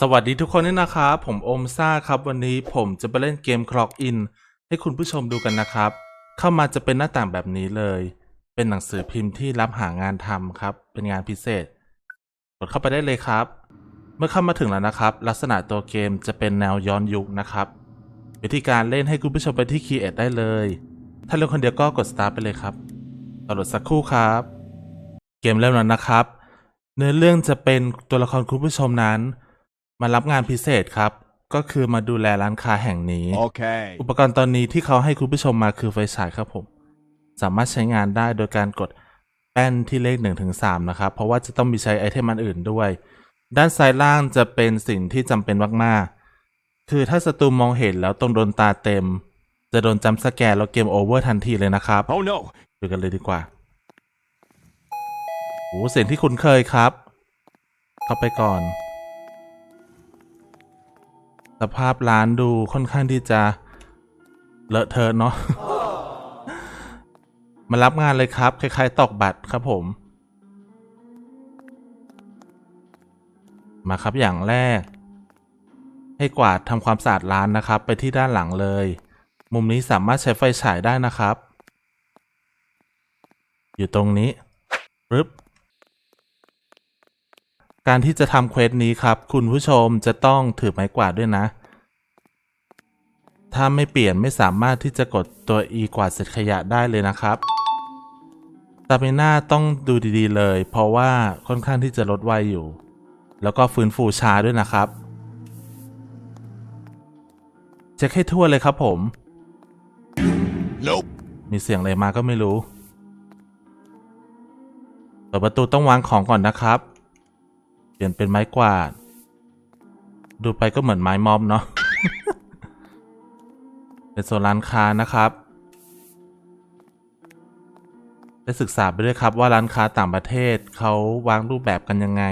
สวัสดีทุกคนด้วยนะครับ ผมโอมซ่าครับวันนี้ผมจะไปเล่นเกม Clock In ให้คุณผู้ชมดูกันนะครับ เข้ามาจะเป็นหน้าต่างแบบนี้เลย เป็นหนังสือพิมพ์ที่รับหางานทำครับ เป็นงานพิเศษ กดเข้าไปได้เลยครับ เมื่อเข้ามาถึงแล้วนะครับ ลักษณะตัวเกมจะเป็นแนวย้อนยุคนะครับ วิธีการเล่นให้คุณผู้ชมไปที่ Create ได้เลย ถ้าเล่นคนเดียวก็กด Start ไปเลยครับต่อรถสักครู่ครับ เกมเริ่มแล้วนะครับ เนื้อเรื่องจะเป็นตัวละครคุณผู้ชมนั้น มารับงานพิเศษครับ ก็คือมาดูแลร้านค้าแห่งนี้ Okay. อุปกรณ์ตอนนี้ที่เขาให้คุณผู้ชมมาคือไฟฉายครับผม สามารถใช้งานได้โดยการกดแป้นที่เลข1นถึงสนะครับ เพราะว่าจะต้องมีใช้ไอเทมอันอื่นด้วย ด้านซ้ายล่างจะเป็นสิ่งที่จำเป็นมากๆ คือถ้าศัตรูมองเห็นแล้วต้องโดนตาเต็ม จะโดนจำสแกนแล้วเกมโอเวอร์ทันทีเลยนะครับ Oh no. ดูกันเลยดีกว่าโอ้เสียงที่คุ้นเคยครับ เข้าไปก่อนส ภาพร้านดูค่อนข้างที่จะเลอะเทอะเนาะ มารับงานเลยครับ คล้าย ๆ ตอกบัตรครับผม มาครับอย่างแรก ให้กวาดทำความสะอาดร้านนะครับ ไปที่ด้านหลังเลย มุมนี้สามารถใช้ไฟฉายได้นะครับ อยู่ตรงนี้ปึ๊บ การที่จะทำเควสนี้ครับ คุณผู้ชมจะต้องถือไม้กวาดด้วยนะ ถ้าไม่เปลี่ยนไม่สามารถที่จะกดตัว E กวาดเศษขยะได้เลยนะครับตาเมน่าต้องดูดีๆเลย เพราะว่าค่อนข้างที่จะลดไวอยู่ แล้วก็ฟื้นฟูช้าด้วยนะครับเช็คให้ทั่วเลยครับผม Nope. มีเสียงอะไรมาก็ไม่รู้เปิดประตูต้องวางของก่อนนะครับ เปลี่ยนเป็นไม้กวาด ดูไปก็เหมือนไม้มอมเนาะ เป็นโซนร้านค้านะครับ ได้ศึกษาไปด้วยครับว่าร้านค้าต่างประเทศเขาวางรูปแบบกันยังไง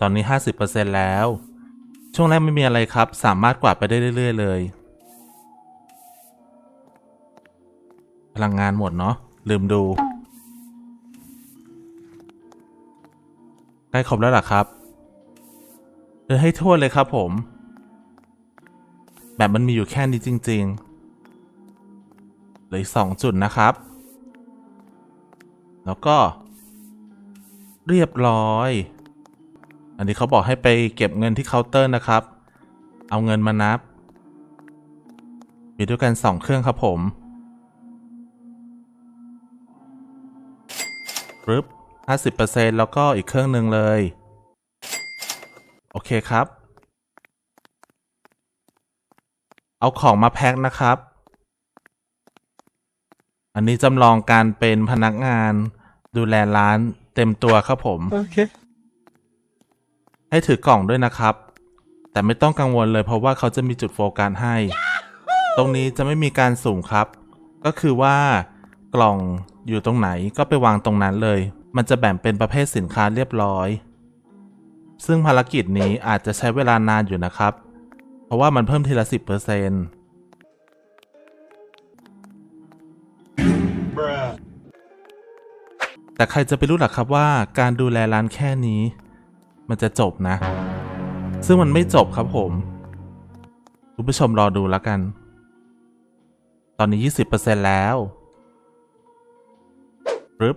ตอนนี้ 50%แล้ว ช่วงแรกไม่มีอะไรครับ สามารถกวาดไปได้เรื่อย ๆ เลยพลังงานหมดเนาะลืมดู ใกล้ครบแล้วล่ะครับ เดินให้ทั่วเลยครับผม แบบมันมีอยู่แค่นี้จริงๆเหลือสองจุดนะครับ แล้วก็ เรียบร้อย อันนี้เขาบอกให้ไปเก็บเงินที่เคาน์เตอร์นะครับ เอาเงินมานับมีด้วยกันสองเครื่องครับผมปึ๊บ ห้าสิบเปอร์เซ็นแล้วก็อีกเครื่องหนึ่งเลย โอเคครับ เอาของมาแพ็คนะครับ อันนี้จำลองการเป็นพนักงานดูแลร้านเต็มตัวครับผม Okay. ให้ถือกล่องด้วยนะครับ แต่ไม่ต้องกังวลเลยเพราะว่าเขาจะมีจุดโฟกัสให้ ตรงนี้จะไม่มีการสุ่มครับ ก็คือว่ากล่องอยู่ตรงไหนก็ไปวางตรงนั้นเลย มันจะแบ่งเป็นประเภทสินค้าเรียบร้อย ซึ่งภารกิจนี้อาจจะใช้เวลานานอยู่นะครับ เพราะว่ามันเพิ่มทีละสิบเปอร์เซ็น Bruh. แต่ใครจะไปรู้หรอครับว่าการดูแลร้านแค่นี้ มันจะจบนะ ซึ่งมันไม่จบครับผม คุณผู้ชมรอดูแล้วกัน ตอนนี้ 20%แล้วปึ๊บ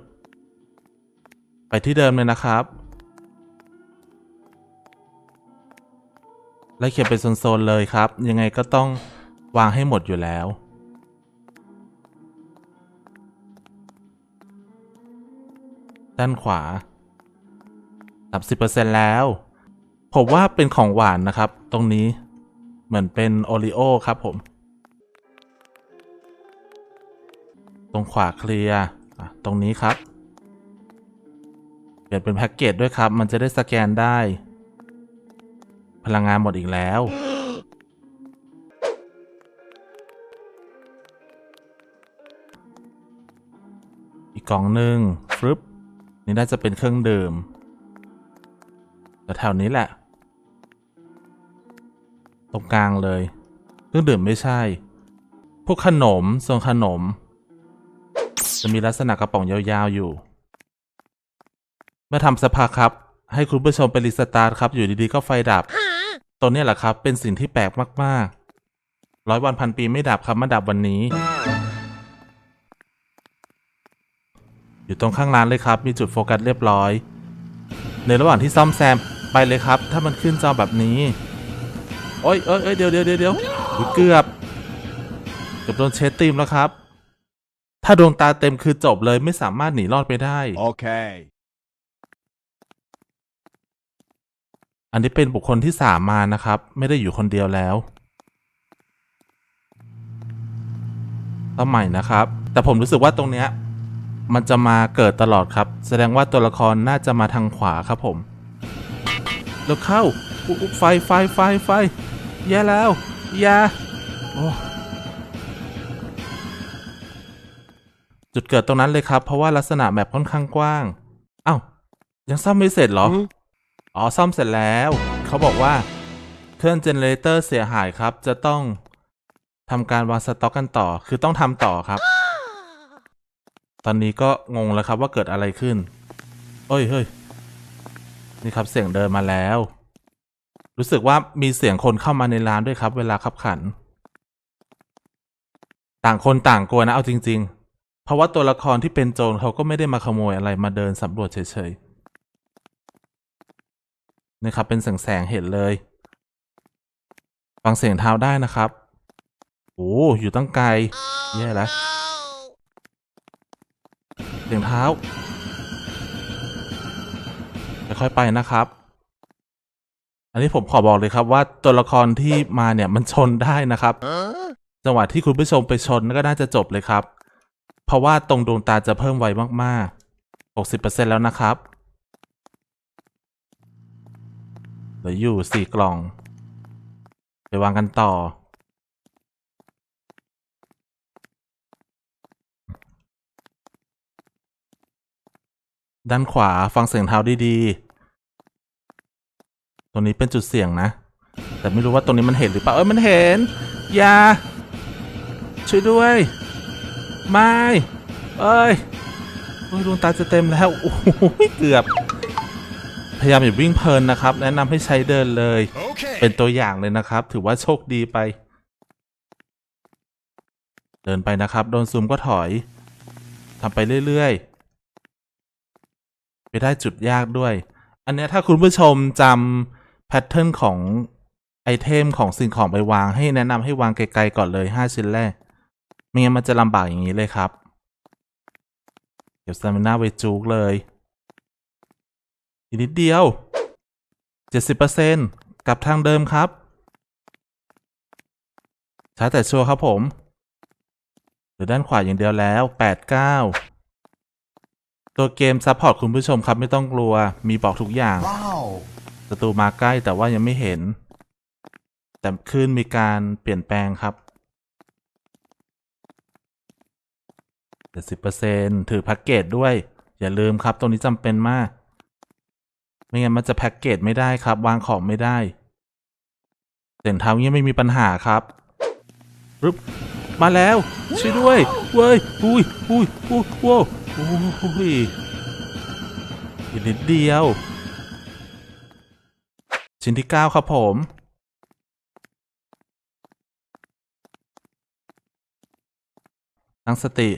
ไปที่เดิมเลยนะครับ และเขียนเป็นโซนๆเลยครับ ยังไงก็ต้องวางให้หมดอยู่แล้ว ด้านขวา 30%แล้ว ผมว่าเป็นของหวานนะครับ ตรงนี้เหมือนเป็นโอริโอครับผม ตรงขวาเคลียร์ตรงนี้ครับ เปลี่ยนเป็นแพ็กเกจด้วยครับ มันจะได้สแกนได้ พลังงานหมดอีกแล้ว อีกกล่องหนึ่งฟรึบนี่น่าจะเป็นเครื่องดื่มแต่แถวนี้แหละ ตรงกลางเลย เครื่องดื่มไม่ใช่ พวกขนมส่วนขนม จะมีลักษณะกระป๋องยาวๆอยู่ เมื่อทำสภาครับ ให้คุณผู้ชมไปรีสตาร์ทครับ อยู่ดีๆก็ไฟดับ ตัวเนี้แหละครับ เป็นสิ่งที่แปลกมากๆ ร้อยวันพันปีไม่ดับครับมาดับวันนี้ อยู่ตรงข้างร้านเลยครับ มีจุดโฟกัสเรียบร้อย ในระหว่างที่ซ่อมแซมไปเลยครับ ถ้ามันขึ้นจอแบบนี้ โอ้ยเอ้ยเอ้ยเดี๋ยวเดี๋ยวเดี๋ยวเกือบเกือบโดนเชดตีมแล้วครับ ถ้าดวงตาเต็มคือจบเลยไม่สามารถหนีรอดไปได้ Okay. อั อันนี้เป็นบุคคลที่สามมานะครับ ไม่ได้อยู่คนเดียวแล้วต้องใหม่นะครับ แต่ผมรู้สึกว่าตรงเนี้ยมันจะมาเกิดตลอดครับ แสดงว่าตัวละครน่าจะมาทางขวาครับผมแล้วเข้าอุ๊ยอุ๊ยไฟไฟไฟไฟแย่แล้วยาโอ้จุดเกิดตรงนั้นเลยครับ เพราะว่าลักษณะแบบค่อนข้างกว้าง เอ้า ยังซ่อมไม่เสร็จเหรอ อ๋อซ่อมเสร็จแล้ว เขาบอกว่าเครื่องเจเนเรเตอร์เสียหายครับ จะต้องทำการวางสต็อกกันต่อ คือต้องทำต่อครับ ตอนนี้ก็งงแล้วครับว่าเกิดอะไรขึ้นเฮ้ยเฮ้ยนี่ครับเสียงเดินมาแล้ว รู้สึกว่ามีเสียงคนเข้ามาในร้านด้วยครับ เวลาขับขัน ต่างคนต่างกลัวนะเอาจริง ๆ เพราะว่าตัวละครที่เป็นโจรเขาก็ไม่ได้มาขโมยอะไรมาเดินสำรวจเฉยๆ นี่ครับ เป็นแสงแสงเห็นเลย ฟังเสียงเท้าได้นะครับ โอ้อยู่ตั้งไกล แย่แล้วเสียงเท้าค่อยๆไปนะครับ อันนี้ผมขอบอกเลยครับว่าตัวละครที่มาเนี่ยมันชนได้นะครับ จังหวะที่คุณผู้ชมไปชนก็น่าจะจบเลยครับ เพราะว่าตรงดวงตาจะเพิ่มไวมากๆ 60%แล้วนะครับ เหลืออยู่สี่กล่อง ไปวางกันต่อ ด้านขวาฟังเสียงเท้าดีๆ ตรงนี้เป็นจุดเสี่ยงนะ แต่ไม่รู้ว่าตรงนี้มันเห็นหรือเปล่า เอ้ย มันเห็น อย่า ช่วยด้วย ไม่ เอ้ยโอ้ยดวงตาจะเต็มแล้ว โอ้โหเกือบ พยายามอย่าวิ่งเพลินนะครับ แนะนำให้ใช้เดินเลย Okay. เป็นตัวอย่างเลยนะครับ ถือว่าโชคดีไป เดินไปนะครับ โดนซูมก็ถอยทำไปเรื่อยๆ ไปได้จุดยากด้วย อันเนี้ยถ้าคุณผู้ชมจำแพทเทิร์นของไอเทมของสิ่งของไปวางให้แนะนำให้วางไกลๆก่อนเลย 5 ชิ้นแรก ไม่งั้นมันจะลำบากอย่างนี้เลยครับ เก็บสตามิน่าไว้จูกเลย อีกนิดเดียว 70%กลับทางเดิมครับ ช้าแต่ชัวร์ครับผมหรือด้านขวาอย่างเดียวแล้ว 89 ตัวเกมซัพพอร์ตคุณผู้ชมครับไม่ต้องกลัว มีบอกทุกอย่าง Wow. ศัตรูมาใกล้แต่ว่ายังไม่เห็น แต่ขึ้นมีการเปลี่ยนแปลงครับ70%ถือแพ็กเกจด้วย อย่าลืมครับ ตรงนี้จำเป็นมาก ไม่งั้นมันจะแพ็กเกจไม่ได้ครับ วางของไม่ได้เสียงเท้าเงี้ยไม่มีปัญหาครับปึ๊บมาแล้วช่วยด้วยเว้ยอุ้ยอุ้ยอุ้ยว้าวอุ้ยอีกนิดเดียว ชิ้นที่9ครับผมตั้งสติ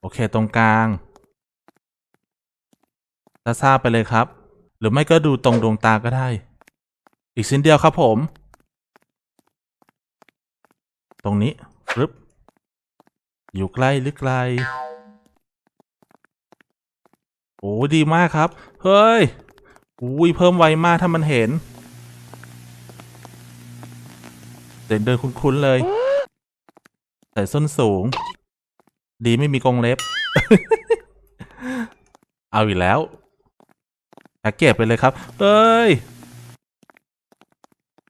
โอเคตรงกลาง ซาซาไปเลยครับ หรือไม่ก็ดูตรงดวงตาก็ได้ อีกชิ้นเดียวครับผม ตรงนี้ปึ๊บอยู่ใกล้หรือไกล โอ้ดีมากครับ เฮ้ยอุ้ยเพิ่มไวมากถ้ามันเห็นเดินเดินคุ้นๆเลย ใส่ส้นสูง ดีไม่มีกรงเล็บ เอาอีกแล้ว แพ็กเกจไปเลยครับเฮ้ย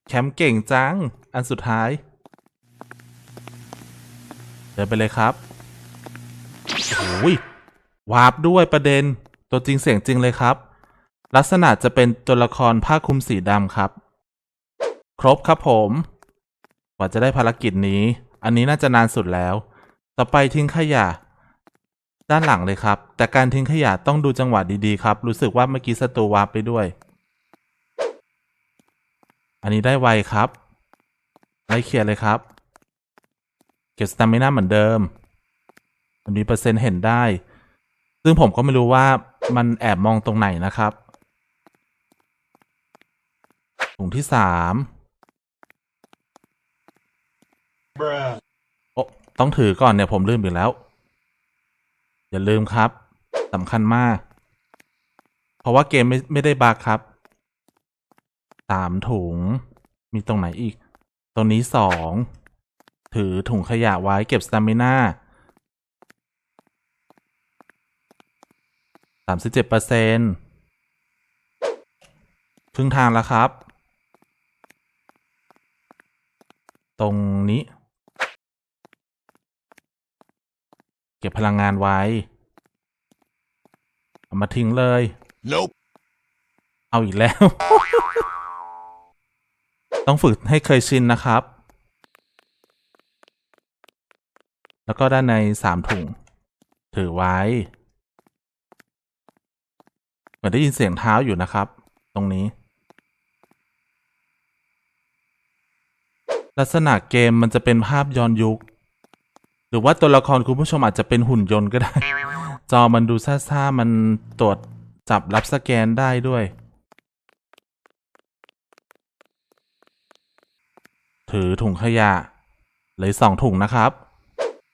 แคมป์เก่งจัง อันสุดท้าย เดินไปเลยครับโอ้ยวาร์ปด้วยประเด็น ตัวจริงเสียงจริงเลยครับ ลักษณะจะเป็นตัวละครผ้าคลุมสีดำครับ ครบครับผม กว่าจะได้ภารกิจนี้ อันนี้น่าจะนานสุดแล้ว ต่อไปทิ้งขยะ ด้านหลังเลยครับ แต่การทิ้งขยะต้องดูจังหวะดีๆครับ รู้สึกว่าเมื่อกี้ศัตรูวาร์ปไปด้วย อันนี้ได้ไวครับไล่เคลียร์เลยครับ เก็บสตามิน่าเหมือนเดิม มันมีเปอร์เซ็นต์เห็นได้ ซึ่งผมก็ไม่รู้ว่ามันแอบมองตรงไหนนะครับถุงที่สาม Bruh. โอ้ต้องถือก่อนเนี่ยผมลืมอีกแล้ว อย่าลืมครับสำคัญมาก เพราะว่าเกมไม่ไม่ได้บักครับสามถุง มีตรงไหนอีก ตรงนี้สองถือถุงขยะไว้เก็บสตามิน่าสามสิบเจ็ดเปอร์เซ็นครึ่งทางแล้วครับ ตรงนี้ เก็บพลังงานไว้ เอามาทิ้งเลย Nope. เอาอีกแล้ว ต้องฝึกให้เคยชินนะครับ แล้วก็ด้านในสามถุง ถือไว้ เหมือนได้ยินเสียงเท้าอยู่นะครับ ตรงนี้ ลักษณะเกมมันจะเป็นภาพย้อนยุคห รือว่าตัวละครคุณผู้ชมอาจจะเป็นหุ่นยนต์ก็ได้ จอมันดูซ่าๆ มันตรวจจับรับสแกนได้ด้วย ถือถุงขยะเหลยสองถุงนะครับ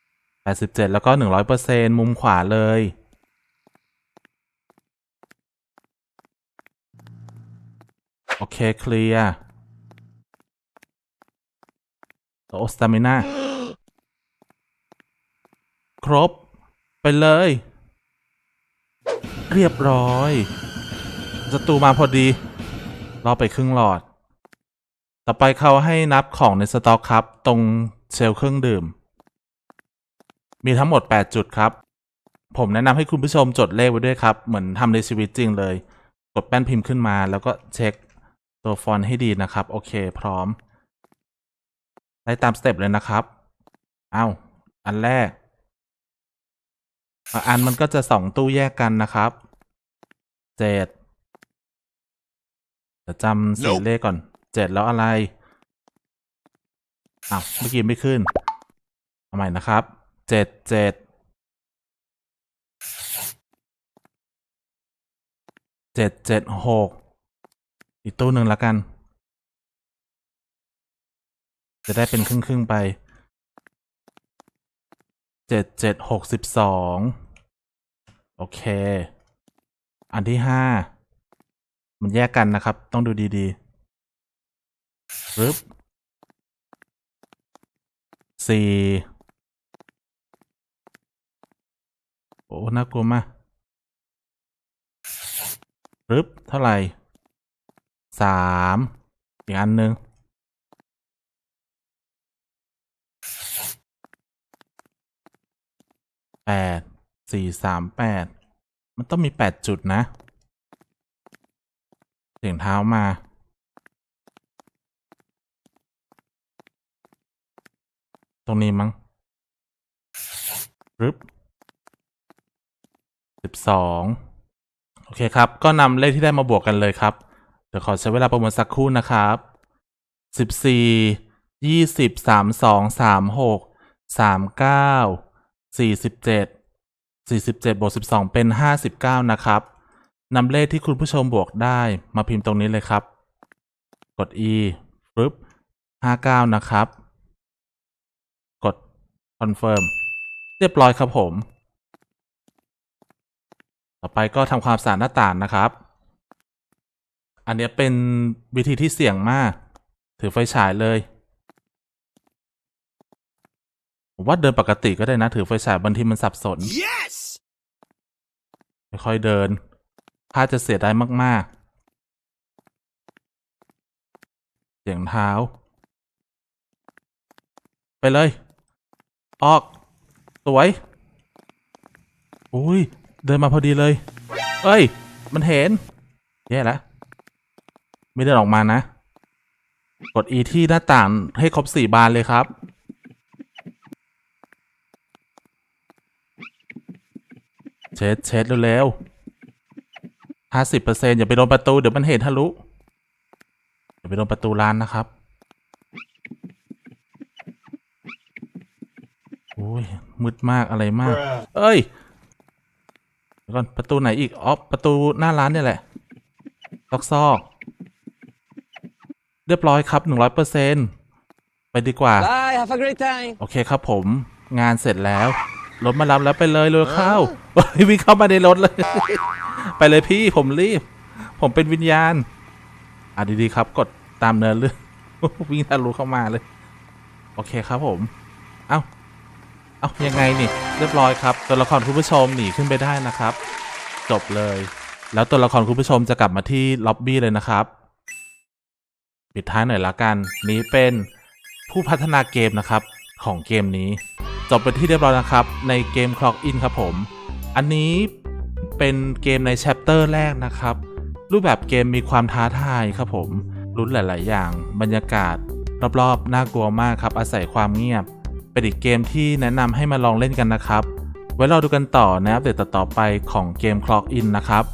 87 แล้วก็ 100%มุมขวาเลย โอเค เคลียร์โอสตามิน่า บ ไปเลย เรียบร้อยศัตรูมาพอดีรอไปครึ่งหลอด ต่อไปเขาให้นับของในสต็อกครับ ตรงเชลฟ์เครื่องดื่ม มีทั้งหมด 8 จุดครับ ผมแนะนำให้คุณผู้ชมจดเลขไว้ด้วยครับ เหมือนทำในชีวิตจริงเลย กดแป้นพิมพ์ขึ้นมา แล้วก็เช็คตัวฟอนต์ให้ดีนะครับ โอเค พร้อมไล่ตามสเต็ปเลยนะครับ เอ้า อันแรก อะอันมันก็จะสองตู้แยกกันนะครับ เจ็ดเดี๋ยวจำสี Nope เลขก่อน เจ็ดแล้วอะไร อ้าวเมื่อกี้ไม่ขึ้น เอาใหม่นะครับ เจ็ดเจ็ด เจ็ดเจ็ดหก อีกตู้หนึ่งละกัน จะได้เป็นครึ่งครึ่งๆไป เจ็ดเจ็ดหกสิบสอง โอเค อันที่ห้ามันแยกกันนะครับ ต้องดูดีๆปึ๊บสี่โอ้น่ากลัวมากปึ๊บเท่าไหร่สามอีกอันหนึ่งแปด สี่สามแปดมันต้องมีแปดจุดนะ เสียงเท้ามา ตรงนี้มั้งรึบสิบสองโอเคครับ ก็นำเลขที่ได้มาบวกกันเลยครับ เดี๋ยวขอใช้เวลาประมวลสักครู่นะครับสิบสี่ยี่สิบสามสองสามหกสามเก้าสี่สิบเจ็ด สี่สิบเจ็ดบวกสิบสองเป็นห้าสิบเก้านะครับนำเลขที่คุณผู้ชมบวกได้มาพิมพ์ตรงนี้เลยครับ กด e ปึ๊บห้าเก้านะครับ กด confirm เรียบร้อยครับผม ต่อไปก็ทำความสะอาดหน้าต่างนะครับ อันนี้เป็นวิธีที่เสี่ยงมาก ถือไฟฉายเลย ผมว่าเดินปกติก็ได้นะ ถือไฟฉายบางทีมันสับสน Yes! ค่อยๆเดินพลาดจะเสียดายมาก ๆ เสียงเท้า ไปเลย ออก สวย อุ้ย เดินมาพอดีเลย เอ้ย มันเห็น แย่แล้ว ไม่เดินออกมานะ กด E ที่หน้าต่างให้ครบสี่บานเลยครับ เช็ดเช็ดเร็วๆห้าสิบเปอร์เซ็นอย่าไปโดนประตูเดี๋ยวมันเห็นทะลุอย่าไปโดนประตูร้านนะครับโอ้ยมืดมากอะไรมาก Bruh. เอ้ยเดี๋ยวก่อนประตูไหนอีกอ๋อประตูหน้าร้านเนี่ยแหละซอกซอกเรียบร้อยครับหนึ่งร้อยเปอร์เซ็นไปดีกว่า Bye, have a great time. โอเคครับผมงานเสร็จแล้ว รถมารับแล้วไปเลยเลยเข้าวิ่งเข้ามาในรถเลย ไปเลยพี่ผมรีบ ผมเป็นวิญญาณ อะดีๆครับ กดตามเนินเรื่องวิ่งทะลุเข้ามาเลย โอเคครับผม เอ้า เอ้ายังไงนี่ เรียบร้อยครับ ตัวละครคุณผู้ชมหนีขึ้นไปได้นะครับ จบเลย แล้วตัวละครคุณผู้ชมจะกลับมาที่ล็อบบี้เลยนะครับ ปิดท้ายหน่อยละกัน นี้เป็นผู้พัฒนาเกมนะครับ ของเกมนี้ จบเป็นที่เรียบร้อยนะครับ ในเกม Clock In ครับผม อันนี้เป็นเกมในแชปเตอร์แรกนะครับ รูปแบบเกมมีความท้าทายครับผมลุ้นหลาย ๆ อย่าง บรรยากาศ รอบ ๆ น่ากลัวมากครับ อาศัยความเงียบ เป็นอีกเกมที่แนะนำให้มาลองเล่นกันนะครับ ไว้รอดูกันต่อในอัปเดตต่อไปของเกม Clock In นะครับ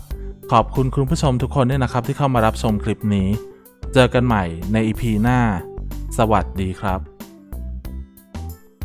ขอบคุณคุณผู้ชมทุกคนด้วยนะครับที่เข้ามารับชมคลิปนี้ เจอกันใหม่ใน EP หน้า สวัสดีครับ